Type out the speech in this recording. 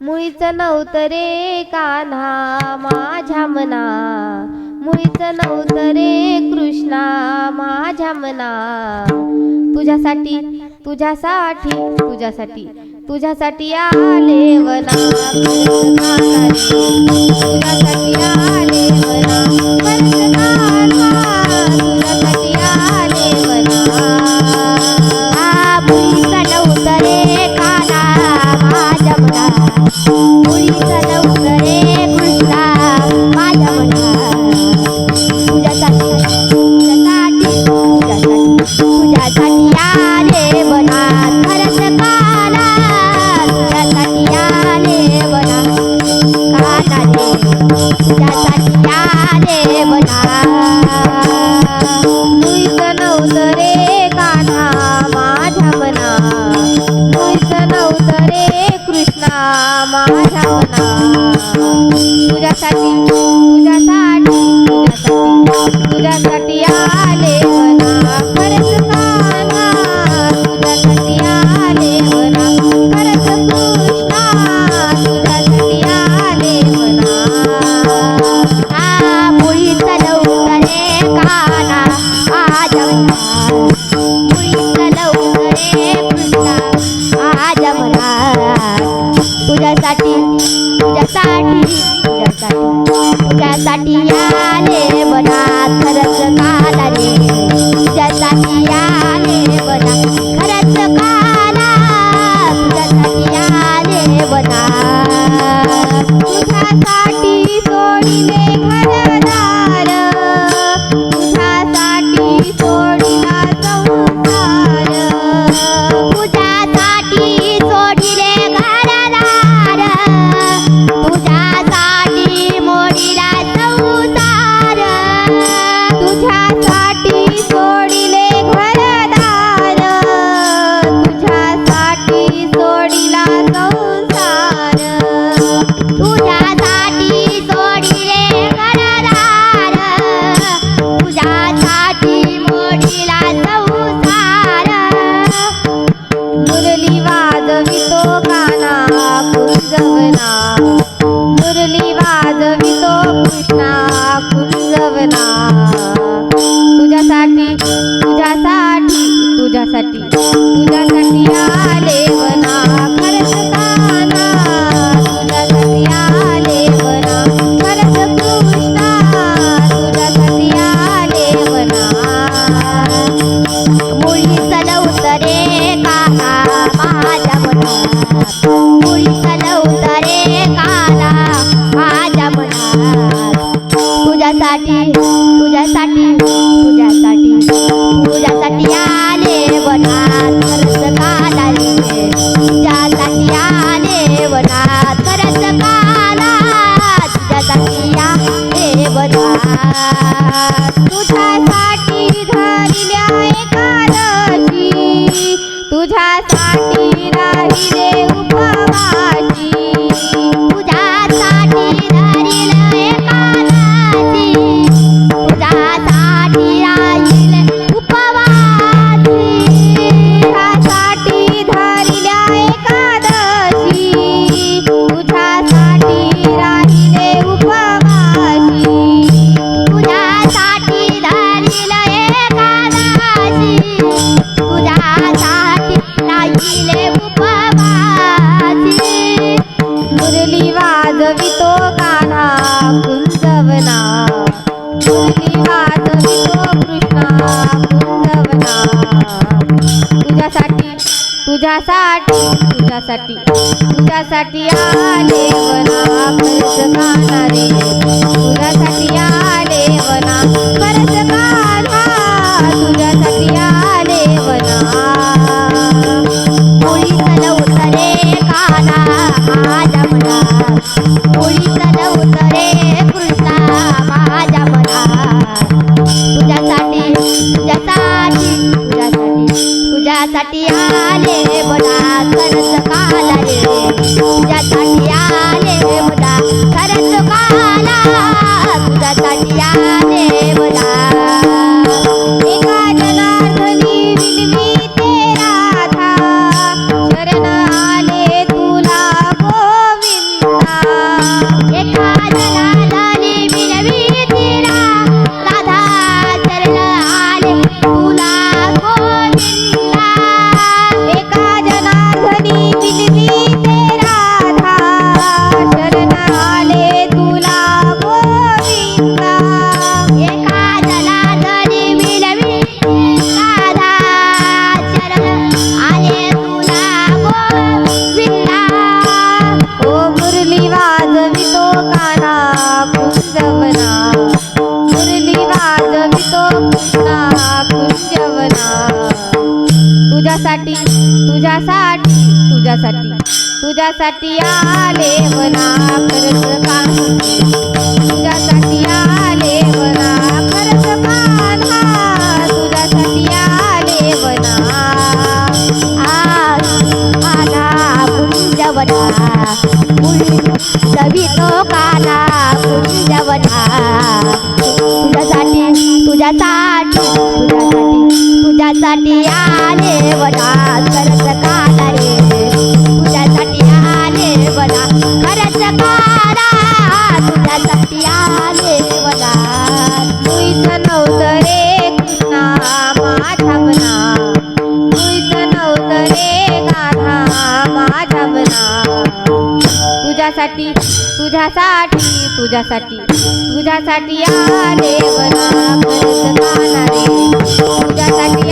मुळीच नवतरे कान्हा माझ्या मना. मुळीच नवतरे कृष्णा माझ्या मना. तुझ्यासाठी तुझ्यासाठी तुझ्यासाठी तुझ्यासाठी आले वना. तुझ्यासाठी आले वना. तुझ्यासाठी तुझ्यासाठी तुझ्यासाठी तुझ्यासाठी आले म्हणा खरंच काना तुझ्यासाठी आले म्हणा खरंच कृष्णा. तुझ्यासाठी आले म्हणा हा मुळी चलवतने काना आज मुळी तुझ्यासाठी तुझ्यासाठी तुझ्यासाठी तुझ्यासाठी आले बना खरंच काला रे तुझ्यासाठी आले बना বোঝা কাট मुरली वाजवितो काना मुरली वाजवितो कृष्णा तुझ्यासाठी तुझ्यासाठी तुझ्यासाठी तुझ्यासाठी आले तुझ्यासाठी ज्यासाठी आले बडा खरंच काला रे तुझ्यासाठी आले बडा खरंच काला तुझ्यासाठी आले बडा. तुझ्यासाठी तुझ्यासाठी तुझ्यासाठी आले वना खरंच तुझ्यासाठी आले मना खरंच तुझ्यासाठी आले वना. आज सवितो काला कुंजवटा तुझ्यासाठी तुझ्यासाठी तुझ्यासाठी आले वना खरंच काला रे. तुझ्यासाठी आले वना खरंच काला. तुझ्यासाठी आले वना तुईच नव्हतं रे कृष्णा मना नव्हतं रे गाधा माझ्या मना तुझ्यासाठी तुझ्यासाठी तुझ्यासाठी तुझ्यासाठी आले वना खरंच गाणारे तुझ्यासाठी